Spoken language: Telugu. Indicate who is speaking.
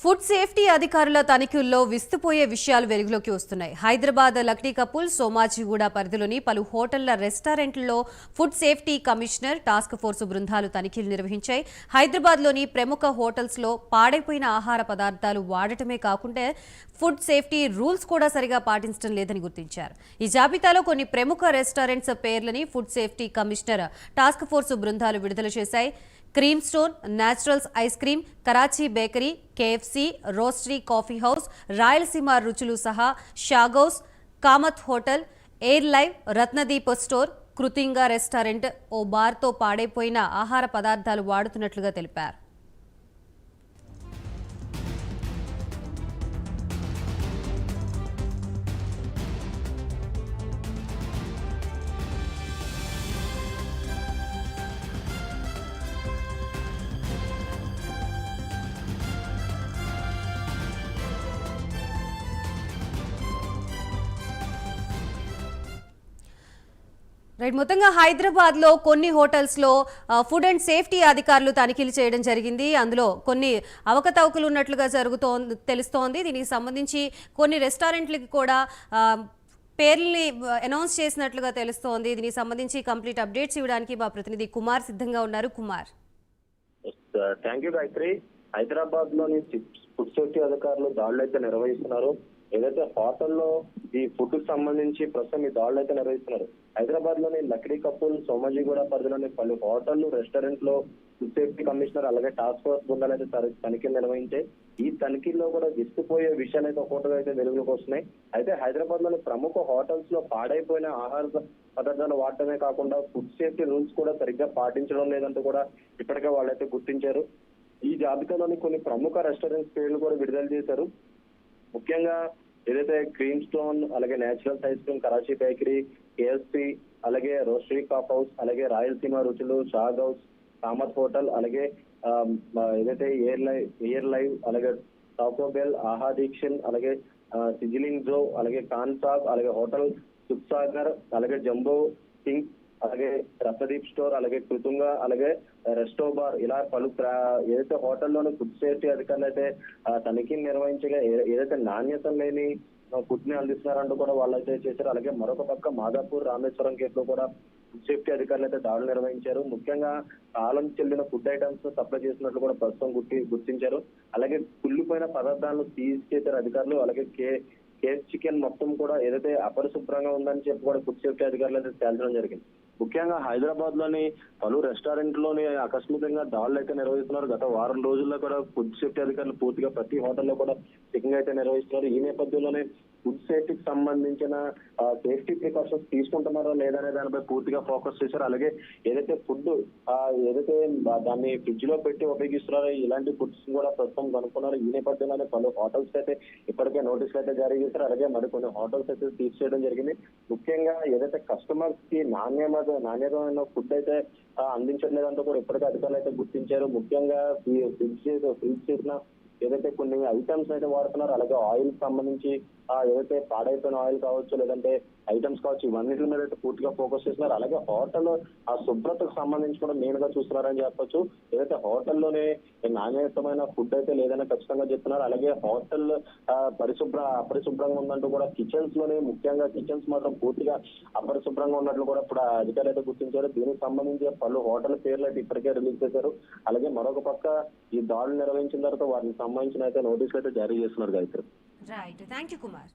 Speaker 1: ఫుడ్ సేఫ్టీ అధికారుల తనిఖీల్లో విస్తుపోయే విషయాలు వెలుగులోకి వస్తున్నాయి. హైదరాబాద్ లక్టీ కపుల్ సోమాజిగూడ పరిధిలోని పలు హోటళ్ళ రెస్టారెంట్లలో food safety commissioner task force బృందాలు తనిఖీలు నిర్వహించాయి. హైదరాబాద్లోని ప్రముఖ హోటల్స్లో పాడైపోయిన ఆహార పదార్థాలు వాడటమే కాకుండా ఫుడ్ సేఫ్టీ రూల్స్ కూడా సరిగా పాటించడం లేదని గుర్తించారు. ఈ జాబితాలో కొన్ని ప్రముఖ restaurants పేర్లని food safety commissioner task force బృందాలు విడుదల చేశాయి. Cream Stone Naturals ice cream Karachi bakery KFC roastery coffee house Rayalaseema Ruchulu సహా షాగౌస్ Kamat hotel air live Ratnadeep store Kritunga restaurant O బార్తో పాడైపోయిన ఆహార పదార్థాలు వాడుతున్నట్లుగా తెలిపారు. రైట్ మొత్తంగా హైదరాబాద్లో కొన్ని హోటల్స్లో ఫుడ్ అండ్ సేఫ్టీ అధికారులు తనిఖీలు చేయడం జరిగింది. అందులో కొన్ని అవకతవకలు ఉన్నట్లుగా జరుగుతోంది తెలుస్తోంది. దీనికి సంబంధించి కొన్ని రెస్టారెంట్లకి కూడా పేర్లని అనౌన్స్ చేసినట్లుగా తెలుస్తోంది. దీనికి సంబంధించి కంప్లీట్ అప్డేట్స్ ఇవ్వడానికి మా ప్రతినిధి కుమార్ సిద్ధంగా ఉన్నారు. కుమార్.
Speaker 2: Thank you Gayatri. హైదరాబాద్లోని ఫుడ్ సేఫ్టీ అధికారులు దాడులు అయితే నిర్వహిస్తున్నారు. ఏదైతే హోటల్లో ఈ ఫుడ్ సంబంధించి ప్రస్తుతం ఈ దాడులు అయితే నిర్వహిస్తున్నారు హైదరాబాద్లోని లక్డీ కపుల్ సోమాజిగూడ పరిధిలోని పలు హోటళ్ళు రెస్టారెంట్లో ఫుడ్ సేఫ్టీ కమిషనర్ అలాగే టాస్క్ ఫోర్స్ బృందాలు అయితే తనిఖీలు నిర్వహించాయి ఈ తనిఖీల్లో కూడా విస్తుపోయే విషయాలు అయితే ఒక్కొక్కటిగా అయితే వెలుగులోకి వస్తున్నాయి. అయితే హైదరాబాద్లోని ప్రముఖ హోటల్స్లో పాడైపోయిన ఆహార పదార్థాలు వాడటమే కాకుండా ఫుడ్ సేఫ్టీ రూల్స్ కూడా సరిగ్గా పాటించడం లేదంటూ కూడా ఇప్పటికే వాళ్ళైతే గుర్తించారు. ఈ జాబితాలోని కొన్ని ప్రముఖ రెస్టారెంట్స్ పేర్లు కూడా విడుదల చేశారు. ముఖ్యంగా ఏదైతే క్రీమ్ స్టోన్ అలాగే natural ice cream Karachi bakery KSP అలాగే రోస్టరీ కాఫ్ హౌస్ అలాగే రాయలసీమ రుచులు షాగ్ హౌస్ కామత్ హోటల్ అలాగే ఏదైతే ఎయిర్ లైవ్ ఎయిర్ లైవ్ అలాగే టాకోబెల్ ఆహా దీక్షన్ అలాగే సిజిలింగ్ జో అలాగే కాన్సాబ్ అలాగే హోటల్ సుఖ్సాగర్ అలాగే జంబో కింగ్ అలాగే రసదీప్ స్టోర్ అలాగే కృతుంగ అలాగే రెస్టో బార్ ఇలా పలు ఏదైతే హోటల్లోని ఫుడ్ సేఫ్టీ అధికారులు అయితే ఆ, తనిఖీలు నిర్వహించగా ఏదైతే నాణ్యత లేని ఫుడ్ని అందిస్తున్నారంటూ కూడా వాళ్ళైతే చేశారు. అలాగే మరొక పక్క మాదాపూర్ రామేశ్వరం కేసులో కూడా ఫుడ్ సేఫ్టీ అధికారులు అయితే దాడులు నిర్వహించారు. ముఖ్యంగా కాలం చెల్లిన ఫుడ్ ఐటమ్స్ సప్లై చేసినట్లు కూడా ప్రస్తుతం గుర్తి గుర్తించారు. అలాగే కుళ్ళిపోయిన పదార్థాలను తీసుకెళ్తారు అధికారులు. అలాగే కే కేఫ్ చికెన్ మొత్తం కూడా ఏదైతే అపరిశుభ్రంగా ఉందని చెప్పి కూడా ఫుడ్ సేఫ్టీ అధికారులు అయితే తేల్చడం జరిగింది. ముఖ్యంగా హైదరాబాద్లోని పలు రెస్టారెంట్లోని ఆకస్మికంగా దాడులు అయితే నిర్వహిస్తున్నారు. గత వారం రోజుల్లో కూడా ఫుడ్ సేఫ్టీ అధికారులు పూర్తిగా ప్రతి హోటల్లో కూడా చెకింగ్ అయితే నిర్వహిస్తున్నారు. ఈ నేపథ్యంలోనే ఫుడ్ సేఫ్టీకి సంబంధించిన సేఫ్టీ ప్రికాషన్స్ తీసుకుంటున్నారో లేదనే దానిపై పూర్తిగా ఫోకస్ చేశారు. అలాగే ఏదైతే ఫుడ్ ఏదైతే దాన్ని ఫ్రిడ్జ్లో పెట్టి ఉపయోగిస్తున్నారో ఇలాంటి ఫుడ్స్ కూడా ప్రస్తుతం కనుక్కున్నారు. ఈ నేపథ్యంలోనే పలు హోటల్స్ అయితే ఇప్పటికే నోటీసులు అయితే జారీ చేశారు. అలాగే మరికొన్ని హోటల్స్ అయితే తీసేయడం జరిగింది. ముఖ్యంగా ఏదైతే కస్టమర్స్కి నాణ్యమైన నాణ్యమైన ఫుడ్ అయితే అందించడం కూడా ఇప్పటికే అధికారులు అయితే గుర్తించారు. ముఖ్యంగా ఫ్రిడ్జ్ ఫ్రిడ్జ్ చేసిన ఏదైతే కొన్ని ఐటమ్స్ అయితే వాడుతున్నారు అలాగే ఆయిల్ సంబంధించి ఏదైతే పాడైపోయిన ఆయిల్ కావచ్చు లేదంటే ఐటమ్స్ కావచ్చు ఇవన్నిటి మీద అయితే పూర్తిగా ఫోకస్ చేస్తున్నారు. అలాగే హోటల్ ఆ శుభ్రతకు సంబంధించి కూడా మెయిన్గా చూస్తున్నారని చెప్పొచ్చు. ఏదైతే హోటల్లోనే నాణ్యతమైన ఫుడ్ అయితే లేదని ఖచ్చితంగా చెప్తున్నారు. అలాగే హోటల్ పరిశుభ్ర అపరిశుభ్రంగా ఉందంటూ కూడా కిచెన్స్లోనే ముఖ్యంగా కిచెన్స్ మాత్రం పూర్తిగా అపరిశుభ్రంగా ఉన్నట్లు కూడా ఇప్పుడు అధికారులు అయితే గుర్తించారు. దీనికి సంబంధించి పలు హోటల్ పేర్లు అయితే ఇప్పటికే రిలీజ్ చేశారు. అలాగే మరొక పక్క ఈ దాడులు నిర్వహించిన తర్వాత వారికి సంబంధించిన అయితే నోటీసులు అయితే జారీ చేస్తున్నారు Gayatri.
Speaker 1: Right thank you Kumar